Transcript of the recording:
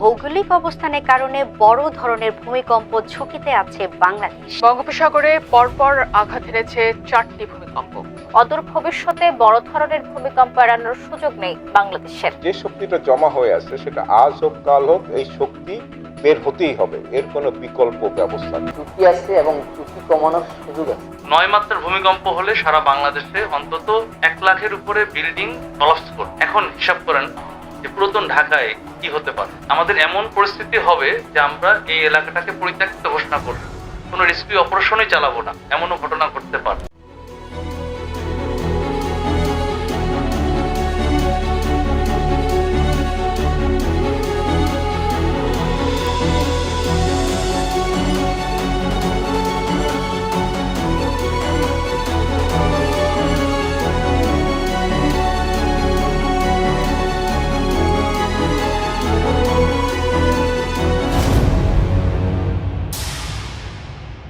ভৌগোলিক অবস্থানের কারণে বড় ধরনের ভূমিকম্প ঝুঁকিতে আছে বাংলাদেশ। বঙ্গোপসাগরে পরপর আঘাত হেনেছে চারটি ভূমিকম্প। অদূর ভবিষ্যতে বড় ধরনের ভূমিকম্প এড়ানোর সুযোগ নেই বাংলাদেশের। যে শক্তিটা জমা হয়ে আছে সেটা আজ হোক কাল হোক এই শক্তি বের হতেই হবে। এর কোনো বিকল্প ব্যবস্থা নেই। ঝুঁকি আছে এবং ঝুঁকি কমানোর সুযোগ আছে। নয় মাত্রার ভূমিকম্প হলে সারা বাংলাদেশে অন্তত এক লাখের উপরে বিল্ডিং কলাপস করবে। এখন হিসাব করেন যে পুরাতন ঢাকায় কি হতে পারে? আমাদের এমন পরিস্থিতি হবে যে আমরা এই এলাকাটাকে পরিত্যক্ত ঘোষণা করব। কোনো রেস্কিউ অপারেশনই চালাবো না। এমনও ঘটনা ঘটতে পারে।